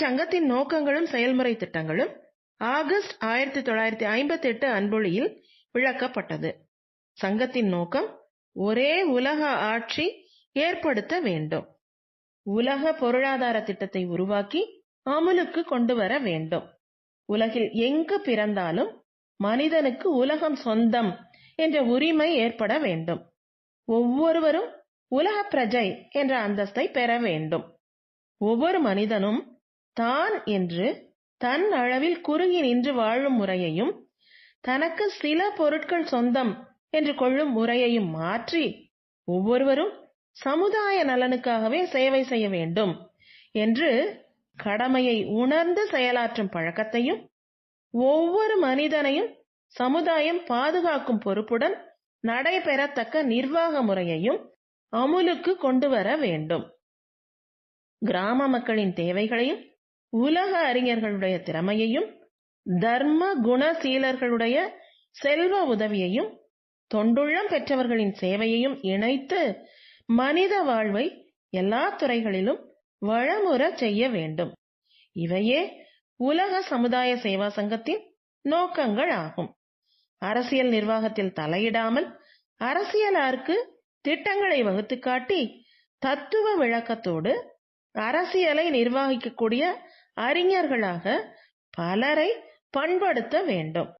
இச்சங்கத்தின் நோக்கங்களும் செயல்முறை திட்டங்களும் ஆகஸ்ட் ஆயிரத்தி தொள்ளாயிரத்தி ஐம்பத்தி எட்டு அன்பொழியில் விளக்கப்பட்டது. சங்கத்தின் நோக்கம் ஒரே உலக ஆட்சி ஏற்படுத்த வேண்டும். உலக பொருளாதார திட்டத்தை உருவாக்கி அமலுக்கு கொண்டு வர வேண்டும். உலகில் எங்கு பிறந்தாலும் மனிதனுக்கு உலகம் சொந்தம் என்ற உரிமை ஏற்பட வேண்டும். ஒவ்வொருவரும் உலக பிரஜை என்ற அந்தஸ்தை பெற வேண்டும். ஒவ்வொரு மனிதனும் தான் என்று தன் அளவில் குறுகி நின்று வாழும் முறையையும் தனக்கு சில பொருட்கள் சொந்தம் என்று கொள்ளும் முறையையும் மாற்றி ஒவ்வொருவரும் சமுதாய நலனுக்காகவே சேவை செய்ய வேண்டும் என்று கடமையை உணர்ந்து செயலாற்றும் பழக்கத்தையும் ஒவ்வொரு மனிதனையும் சமுதாயம் பாதுகாக்கும் பொறுப்புடன் நடைபெறத்தக்க நிர்வாக முறையையும் அமுலுக்கு கொண்டு வர வேண்டும். கிராம மக்களின் தேவைகளையும் உலக அறிஞர்களுடைய திறமையையும் தர்ம குணசீலர்களுடைய செல்வ உதவியையும் தொண்டுள்ளம் பெற்றவர்களின் சேவையையும் இணைத்து மனித வாழ்வை எல்லா துறைகளிலும் வளமுற செய்ய வேண்டும். இவையே உலக சமுதாய சேவா சங்கத்தின் நோக்கங்கள் ஆகும். அரசியல் நிர்வாகத்தில் தலையிடாமல் அரசியலாருக்கு திட்டங்களை வகுத்து காட்டி தத்துவ விளக்கத்தோடு அரசியலை நிர்வகிக்கக்கூடிய அறிஞர்களாக பலரை பண்படுத்த வேண்டும்.